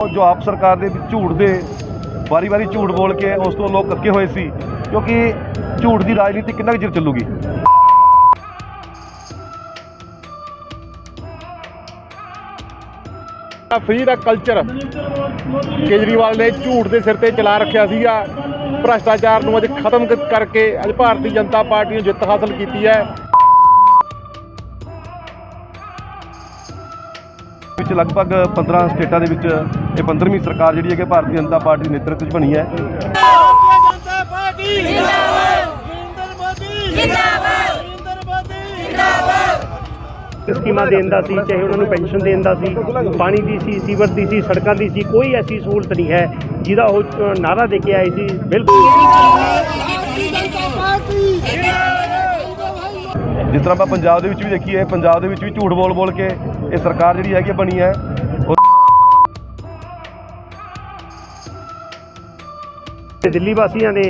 ਜੋ ਆਪ ਸਰਕਾਰ ਦੇ ਝੂਠ ਦੇ ਵਾਰੀ-ਵਾਰੀ ਝੂਠ ਬੋਲ ਕੇ ਉਸ ਤੋਂ ਲੋਕ ਅੱਕੇ ਹੋਏ ਸੀ, ਕਿਉਂਕਿ ਝੂਠ ਦੀ ਰਾਜਨੀਤੀ ਕਿੰਨਾ ਕੁ ਚਿਰ ਚੱਲੂਗੀ? ਫ੍ਰੀ ਦਾ ਕਲਚਰ ਕੇਜਰੀਵਾਲ ਨੇ ਝੂਠ ਦੇ ਸਿਰ ਤੇ ਚਲਾ ਰੱਖਿਆ ਸੀਗਾ। ਭ੍ਰਸ਼ਟਾਚਾਰ ਨੂੰ ਅੱਜ ਖਤਮ ਕਰਕੇ ਅੱਜ ਭਾਰਤੀ ਜਨਤਾ ਪਾਰਟੀ ਨੇ ਜਿੱਤ ਹਾਸਲ ਕੀਤੀ ਹੈ। ਵਿੱਚ ਲਗਭਗ 15 ਸਟੇਟਾਂ ਦੇ ਵਿੱਚ ਇਹ 15ਵੀਂ ਸਰਕਾਰ ਜਿਹੜੀ ਹੈ ਕਿ ਭਾਰਤੀ ਜਨਤਾ ਪਾਰਟੀ ਦੇ ਨੇਤਰਤਵ 'ਚ ਬਣੀ ਹੈ। ਭਾਰਤੀ ਜਨਤਾ ਪਾਰਟੀ ਜਿੰਦਾਬਾਦ। ਨਰਿੰਦਰ ਮੋਦੀ ਜਿੰਦਾਬਾਦ ਨਰਿੰਦਰ ਮੋਦੀ ਜਿੰਦਾਬਾਦ ਸਕੀਮਾਂ ਦੇਣ ਦਾ ਸੀ ਚਾਹੇ ਉਹਨਾਂ ਨੂੰ ਪੈਨਸ਼ਨ ਦੇਣ ਦਾ ਸੀ ਪਾਣੀ ਦੀ ਸੀ ਸੀਵਰ ਦੀ ਸੀ ਸੜਕਾਂ ਦੀ ਸੀ ਕੋਈ ਐਸੀ ਸਹੂਲਤ ਨਹੀਂ ਹੈ ਜਿਹਦਾ ਉਹ ਅ, ਨਾਅਰਾ ਦੇ ਕੇ ਆਏ ਸੀ ਬਿਲਕੁਲ। ਜਿਸ ਤਰ੍ਹਾਂ ਆਪਾਂ ਪੰਜਾਬ ਦੇ ਵਿੱਚ ਵੀ ਦੇਖੀਏ ਪੰਜਾਬ ਦੇ ਵਿੱਚ ਵੀ ਝੂਠ ਬੋਲ ਬੋਲ ਕੇ ਇਹ ਸਰਕਾਰ ਜਿਹੜੀ ਹੈਗੀ ਬਣੀ ਹੈ। ਤੇ ਦਿੱਲੀ ਵਾਸੀਆਂ ਨੇ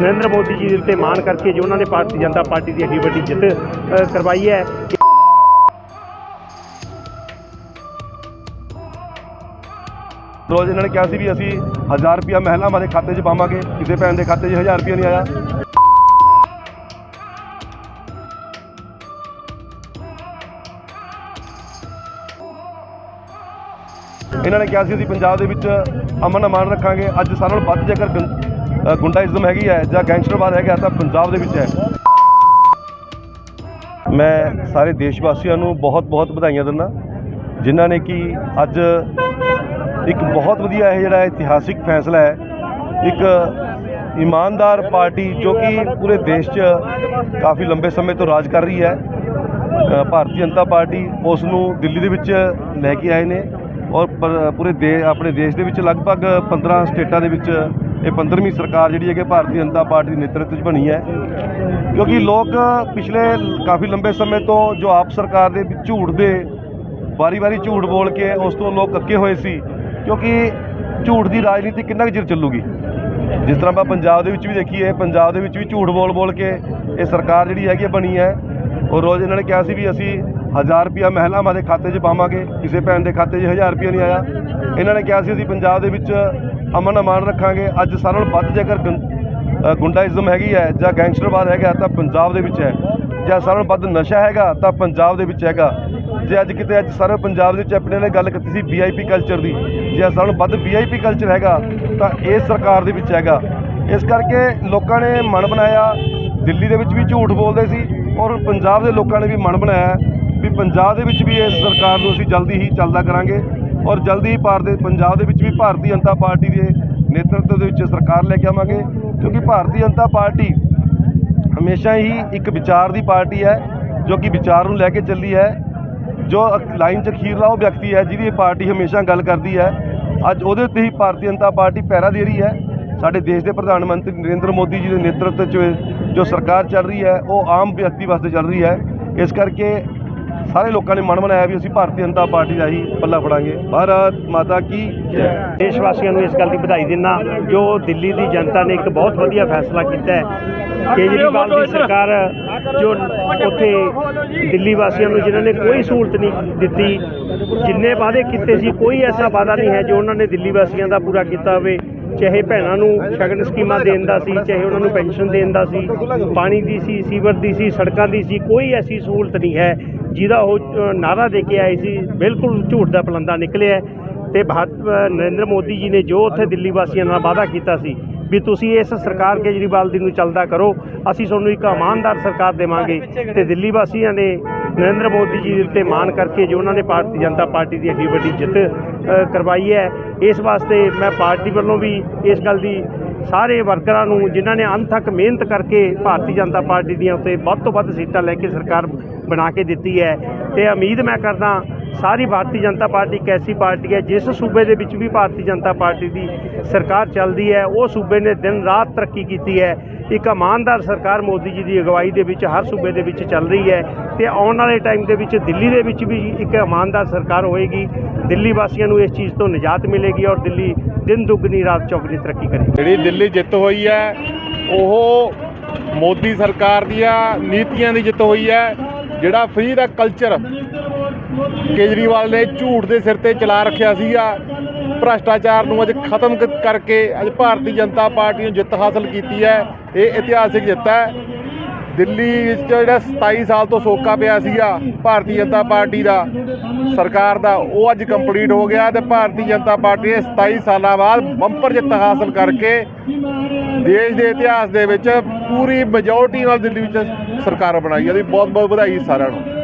ਨਰਿੰਦਰ ਮੋਦੀ ਜੀ ਦੇ ਉੱਤੇ ਮਾਣ ਕਰਕੇ ਜੋ ਉਹਨਾਂ ਨੇ ਭਾਰਤੀ ਜਨਤਾ ਪਾਰਟੀ ਦੀ ਐਡੀ ਵੱਡੀ ਜਿੱਤ ਕਰਵਾਈ ਹੈ। ਰੋਜ਼ ਇਹਨਾਂ ਨੇ ਕਿਹਾ ਸੀ ਵੀ ਅਸੀਂ 1000 ਰੁਪਿਆ ਮਹਿਲਾਵਾਂ ਦੇ ਖਾਤੇ 'ਚ ਪਾਵਾਂਗੇ ਕਿਸੇ ਭੈਣ ਦੇ ਖਾਤੇ 'ਚ 1000 ਰੁਪਿਆ ਨਹੀਂ ਆਇਆ। ਇਹਨਾਂ ਨੇ ਕਿਹਾ ਸੀ ਅਸੀਂ ਪੰਜਾਬ ਦੇ ਵਿੱਚ ਅਮਨ ਅਮਾਨ ਰੱਖਾਂਗੇ। ਅੱਜ ਸਾਰਿਆਂ ਨਾਲੋਂ ਵੱਧ ਜੇਕਰ ਗੁੰ- ਗੁੰਡਾਇਜ਼ਮ ਹੈਗੀ ਹੈ ਜਾਂ ਗੈਂਗਸਟਰਵਾਦ ਹੈਗਾ ਤਾਂ ਪੰਜਾਬ ਦੇ ਵਿੱਚ ਹੈ। ਮੈਂ ਸਾਰੇ ਦੇਸ਼ ਵਾਸੀਆਂ ਨੂੰ ਬਹੁਤ-ਬਹੁਤ ਵਧਾਈਆਂ ਦਿੰਦਾ। ਜਿਨ੍ਹਾਂ ਨੇ ਕਿ ਅੱਜ ਇੱਕ ਬਹੁਤ ਵਧੀਆ ਇਹ ਜਿਹੜਾ ਇਤਿਹਾਸਿਕ ਫੈਸਲਾ ਹੈ। ਇੱਕ ਇਮਾਨਦਾਰ ਪਾਰਟੀ ਜੋ ਕਿ ਪੂਰੇ ਦੇਸ਼ 'ਚ ਕਾਫੀ ਲੰਬੇ ਸਮੇਂ ਤੋਂ ਰਾਜ ਕਰ ਰਹੀ ਹੈ। ਭਾਰਤੀ ਜਨਤਾ ਪਾਰਟੀ ਉਸ ਨੂੰ ਦਿੱਲੀ ਦੇ ਵਿੱਚ ਲੈ ਕੇ ਆਏ ਨੇ। ਔਰ ਪਰ- ਪੂਰੇ ਦੇ ਆਪਣੇ ਦੇਸ਼ ਦੇ ਵਿੱਚ ਲਗਭਗ 15 ਸਟੇਟਾਂ ਦੇ ਵਿੱਚ ਇਹ 15ਵੀਂ ਸਰਕਾਰ ਜਿਹੜੀ ਹੈ ਕਿ ਭਾਰਤੀ ਜਨਤਾ ਪਾਰਟੀ ਦੇ ਨੇਤਰਤਵ 'ਚ ਬਣੀ ਹੈ। ਕਿਉਂਕਿ ਲੋਕ ਪਿਛਲੇ ਕਾਫੀ ਲੰਬੇ ਸਮੇਂ ਤੋਂ ਜੋ ਆਪ ਸਰਕਾਰ ਦੇ ਵਿੱਚ ਝੂਠ ਦੇ ਵਾਰੀ-ਵਾਰੀ ਝੂਠ ਬੋਲ ਕੇ ਉਸ ਤੋਂ ਲੋਕ ਅੱਕੇ ਹੋਏ ਸੀ, ਕਿਉਂਕਿ ਝੂਠ ਦੀ ਰਾਜਨੀਤੀ ਕਿੰਨਾ ਕੁ ਚਿਰ ਚੱਲੂਗੀ? ਜਿਸ ਤਰ੍ਹਾਂ ਆਪਾਂ ਪੰਜਾਬ ਦੇ ਵਿੱਚ ਵੀ ਦੇਖੀਏ, ਪੰਜਾਬ ਦੇ ਵਿੱਚ ਵੀ ਝੂਠ ਬੋਲ ਬੋਲ ਕੇ ਇਹ ਸਰਕਾਰ ਜਿਹੜੀ ਹੈਗੀ ਹੈ ਬਣੀ ਹੈ। ਔਰ ਰੋਜ਼ ਇਹਨਾਂ ਨੇ ਕਿਹਾ ਸੀ ਵੀ ਅਸੀਂ 1000 ਰੁਪਿਆ ਮਹਿਲਾਵਾਂ ਦੇ ਖਾਤੇ 'ਚ ਪਾਵਾਂਗੇ, ਕਿਸੇ ਭੈਣ ਦੇ ਖਾਤੇ 'ਚ 1000 ਰੁਪਿਆ ਨਹੀਂ ਆਇਆ। ਇਹਨਾਂ ਨੇ ਕਿਹਾ ਸੀ, ਅਸੀਂ ਪੰਜਾਬ ਦੇ ਵਿੱਚ ਅਮਨ ਅਮਾਨ ਰੱਖਾਂਗੇ। ਅੱਜ ਸਾਰਿਆਂ ਨਾਲੋਂ ਵੱਧ ਜੇਕਰ ਗੁੰ- ਗੁੰਡਾਇਜ਼ਮ ਹੈਗੀ ਹੈ ਜਾਂ ਗੈਂਗਸਟਰਵਾਦ ਹੈਗਾ, ਤਾਂ ਪੰਜਾਬ ਦੇ ਵਿੱਚ ਹੈ। ਜਾਂ ਸਾਰਿਆਂ ਨਾਲੋਂ ਵੱਧ ਨਸ਼ਾ ਹੈਗਾ, ਤਾਂ ਪੰਜਾਬ ਦੇ ਵਿੱਚ ਹੈਗਾ। ਜੇ ਅੱਜ ਕਿਤੇ ਅੱਜ ਸਾਰੇ ਪੰਜਾਬ ਦੇ ਵਿੱਚ ਆਪਣੇ ਨੇ ਗੱਲ ਕੀਤੀ ਸੀ ਵੀਆਈਪੀ ਕਲਚਰ ਦੀ, ਜੇ ਸਾਰਿਆਂ ਨਾਲੋਂ ਵੱਧ ਵੀਆਈਪੀ ਕਲਚਰ ਹੈਗਾ, ਤਾਂ ਇਹ ਸਰਕਾਰ ਦੇ ਵਿੱਚ ਹੈਗਾ। ਇਸ ਕਰਕੇ ਲੋਕਾਂ ਨੇ ਮਨ ਬਣਾਇਆ, ਦਿੱਲੀ ਦੇ ਵਿੱਚ ਵੀ ਝੂਠ ਬੋਲਦੇ ਸੀ ਔਰ ਪੰਜਾਬ ਦੇ ਲੋਕਾਂ ਨੇ ਵੀ ਮਨ ਬਣਾਇਆ। ਵੀ ਪੰਜਾਬ ਦੇ ਵਿੱਚ ਵੀ ਇਸ ਸਰਕਾਰ ਨੂੰ ਅਸੀਂ ਜਲਦੀ ਹੀ ਚੱਲਦਾ ਕਰਾਂਗੇ ਔਰ ਜਲਦੀ ਹੀ ਭਾਰਤ ਦੇ ਪੰਜਾਬ ਦੇ ਵਿੱਚ ਵੀ ਭਾਰਤੀ ਜਨਤਾ ਪਾਰਟੀ ਦੇ ਨੇਤਰਤਵ ਦੇ ਵਿੱਚ ਸਰਕਾਰ ਲੈ ਕੇ ਆਵਾਂਗੇ, ਕਿਉਂਕਿ ਭਾਰਤੀ ਜਨਤਾ ਪਾਰਟੀ ਹਮੇਸ਼ਾ ਹੀ ਇੱਕ ਵਿਚਾਰ ਦੀ ਪਾਰਟੀ ਹੈ, ਜੋ ਕਿ ਵਿਚਾਰ ਨੂੰ ਲੈ ਕੇ ਚੱਲੀ ਹੈ, ਜੋ ਲਾਈਨ 'ਚ ਅਖੀਰਲਾ ਉਹ ਵਿਅਕਤੀ ਹੈ ਜਿਹਦੀ ਇਹ ਪਾਰਟੀ ਹਮੇਸ਼ਾ ਗੱਲ ਕਰਦੀ ਹੈ। ਅੱਜ ਉਹਦੇ ਉੱਤੇ ਹੀ ਭਾਰਤੀ ਜਨਤਾ ਪਾਰਟੀ ਪਹਿਰਾ ਦੇ ਰਹੀ ਹੈ। ਸਾਡੇ ਦੇਸ਼ ਦੇ ਪ੍ਰਧਾਨ ਮੰਤਰੀ ਨਰਿੰਦਰ ਮੋਦੀ ਜੀ ਦੇ ਨੇਤਰਤਵ 'ਚ ਜੋ ਸਰਕਾਰ ਚੱਲ ਰਹੀ ਹੈ, ਉਹ ਆਮ ਵਿਅਕਤੀ ਵਾਸਤੇ ਚੱਲ ਰਹੀ ਹੈ। ਇਸ ਕਰਕੇ ਸਾਰੇ ਲੋਕਾਂ ਨੇ ਮਨ ਬਣਾਇਆ ਵੀ ਅਸੀਂ ਭਾਰਤੀ ਜਨਤਾ ਪਾਰਟੀ ਦਾ ਹੀ ਪੱਲਾ ਫੜਾਂਗੇ। ਭਾਰਤ ਮਾਤਾ ਕੀ ਜੈ। ਦੇਸ਼ ਵਾਸੀਆਂ ਨੂੰ ਇਸ ਗੱਲ ਦੀ ਵਧਾਈ ਦਿੰਦਾ ਜੋ ਦਿੱਲੀ ਦੀ ਜਨਤਾ ਨੇ ਇੱਕ ਬਹੁਤ ਵਧੀਆ ਫੈਸਲਾ ਕੀਤਾ ਹੈ। ਕੇਜਰੀਵਾਲ ਦੀ ਸਰਕਾਰ ਜੋ ਉੱਥੇ ਦਿੱਲੀ ਵਾਸੀਆਂ ਨੂੰ ਜਿਨ੍ਹਾਂ ਨੇ ਕੋਈ ਸਹੂਲਤ ਨਹੀਂ ਦਿੱਤੀ, ਜਿੰਨੇ ਵਾਅਦੇ ਕੀਤੇ ਸੀ, ਕੋਈ ਐਸਾ ਵਾਅਦਾ ਨਹੀਂ ਹੈ ਜੋ ਉਹਨਾਂ ਨੇ ਦਿੱਲੀ ਵਾਸੀਆਂ ਦਾ ਪੂਰਾ ਕੀਤਾ ਹੋਵੇ। ਚਾਹੇ ਭੈਣਾਂ ਨੂੰ ਸ਼ਗਨ ਸਕੀਮਾਂ ਦੇਣ ਦਾ ਸੀ ਚਾਹੇ ਉਹਨਾਂ ਨੂੰ ਪੈਨਸ਼ਨ ਦੇਣ ਦਾ ਸੀ ਪਾਣੀ ਦੀ ਸੀ ਸੀਵਰ ਦੀ ਸੀ ਸੜਕਾਂ ਦੀ ਸੀ ਕੋਈ ਐਸੀ ਸਹੂਲਤ ਨਹੀਂ ਹੈ ਜਿਹਦਾ ਉਹ ਅ, ਨਾਅਰਾ ਦੇ ਕੇ ਆਏ ਸੀ ਬਿਲਕੁਲ ਝੂਠ ਦਾ ਪਲੰਦਾ ਨਿਕਲਿਆ ਹੈ। ਤੇ ਭਾਰਤ ਨਰਿੰਦਰ ਮੋਦੀ ਜੀ ਨੇ ਜੋ ਉੱਥੇ ਦਿੱਲੀ ਵਾਸੀਆਂ ਨਾਲ ਵਾਅਦਾ ਕੀਤਾ ਸੀ ਵੀ ਤੁਸੀਂ ਇਸ ਸਰਕਾਰ ਕੇਜਰੀਵਾਲ ਦੀ ਨੂੰ ਚੱਲਦਾ ਕਰੋ ਅਸੀਂ ਤੁਹਾਨੂੰ ਇੱਕ ਇਮਾਨਦਾਰ ਸਰਕਾਰ ਦੇਵਾਂਗੇ ਤੇ ਦਿੱਲੀ ਵਾਸੀਆਂ ਨੇ ਨਰਿੰਦਰ ਮੋਦੀ ਜੀ ਦੇ ਉੱਤੇ ਮਾਣ ਕਰਕੇ ਜੋ ਉਹਨਾਂ ਨੇ ਭਾਰਤੀ ਜਨਤਾ ਪਾਰਟੀ ਦੀ ਐਡੀ ਵੱਡੀ ਜਿੱਤ ਕਰਵਾਈ ਹੈ। ਇਸ ਵਾਸਤੇ ਮੈਂ ਪਾਰਟੀ ਵੱਲੋਂ ਵੀ ਇਸ ਗੱਲ ਦੀ ਸਾਰੇ ਵਰਕਰਾਂ ਨੂੰ, ਜਿਨ੍ਹਾਂ ਨੇ ਅੰਤ ਤੱਕ ਮਿਹਨਤ ਕਰਕੇ ਭਾਰਤੀ ਜਨਤਾ ਪਾਰਟੀ ਦੀਆਂ ਉੱਤੇ ਵੱਧ ਤੋਂ ਵੱਧ ਸੀਟਾਂ ਲੈ ਕੇ ਸਰਕਾਰ ਬਣਾ ਕੇ ਦਿੱਤੀ ਹੈ। ਤੇ ਉਮੀਦ ਮੈਂ ਕਰਦਾ ਸਾਰੀ ਭਾਰਤੀ ਜਨਤਾ ਪਾਰਟੀ ਇੱਕ ਐਸੀ ਪਾਰਟੀ ਹੈ ਜਿਸ ਸੂਬੇ ਦੇ ਵਿੱਚ ਵੀ ਭਾਰਤੀ ਜਨਤਾ ਪਾਰਟੀ ਦੀ ਸਰਕਾਰ ਚੱਲਦੀ ਹੈ, ਉਹ ਸੂਬੇ ਨੇ ਦਿਨ ਰਾਤ ਤਰੱਕੀ ਕੀਤੀ ਹੈ। ਇੱਕ ਇਮਾਨਦਾਰ ਸਰਕਾਰ ਮੋਦੀ ਜੀ ਦੀ ਅਗਵਾਈ ਦੇ ਵਿੱਚ ਹਰ ਸੂਬੇ ਦੇ ਵਿੱਚ ਚੱਲ ਰਹੀ ਹੈ ਤੇ ਆਉਣ ਵਾਲੇ ਟਾਈਮ ਦੇ ਵਿੱਚ ਦਿੱਲੀ ਦੇ ਵਿੱਚ ਵੀ ਇੱਕ ਇਮਾਨਦਾਰ ਸਰਕਾਰ ਹੋਏਗੀ। ਦਿੱਲੀ ਵਾਸੀਆਂ ਨੂੰ ਇਸ ਚੀਜ਼ ਤੋਂ ਨਿਜਾਤ ਮਿਲੇਗੀ ਔਰ ਦਿੱਲੀ ਦਿਨ ਦੁੱਗਣੀ, ਰਾਤ ਚੌਗਣੀ ਤਰੱਕੀ ਕਰੇਗੀ। ਜਿਹੜੀ ਦਿੱਲੀ ਜਿੱਤ ਹੋਈ ਹੈ, ਉਹ ਮੋਦੀ ਸਰਕਾਰ ਦੀਆਂ ਨੀਤੀਆਂ ਦੀ ਜਿੱਤ ਹੋਈ ਹੈ, ਜਿਹੜਾ ਫ੍ਰੀ ਦਾ ਕਲਚਰ ਕੇਜਰੀਵਾਲ ਨੇ ਝੂਠ ਦੇ ਸਿਰ ਤੇ ਚਲਾ ਰੱਖਿਆ ਸੀਗਾ। ਭ੍ਰਸ਼ਟਾਚਾਰ ਨੂੰ ਅੱਜ ਖਤਮ ਕ- ਕਰਕੇ ਅੱਜ ਭਾਰਤੀ ਜਨਤਾ ਪਾਰਟੀ ਨੂੰ ਜਿੱਤ ਹਾਸਲ ਕੀਤੀ ਹੈ। ਇਹ ਇਤਿਹਾਸਿਕ ਜਿੱਤ ਹੈ। ਦਿੱਲੀ ਵਿੱਚ ਜਿਹੜਾ 27 ਸਾਲ ਤੋਂ ਸੋਕਾ ਪਿਆ ਸੀਗਾ ਭਾਰਤੀ ਜਨਤਾ ਪਾਰਟੀ ਦਾ, ਸਰਕਾਰ ਦਾ, ਉਹ ਅੱਜ ਕੰਪਲੀਟ ਹੋ ਗਿਆ ਤੇ ਭਾਰਤੀ ਜਨਤਾ ਪਾਰਟੀ ਨੇ 27 ਸਾਲਾਂ ਬਾਅਦ ਬੰਪਰ ਜਿੱਤ ਹਾਸਲ ਕਰਕੇ ਦੇਸ਼ ਦੇ ਇਤਿਹਾਸ ਦੇ ਵਿੱਚ ਪੂਰੀ ਮੈਜੋਰਟੀ ਨਾਲ ਦਿੱਲੀ ਵਿੱਚ ਸਰਕਾਰ ਬਣਾਈ ਹੈ। ਇਹਦੀ ਬਹੁਤ ਬਹੁਤ ਵਧਾਈ ਸਾਰਿਆਂ ਨੂੰ।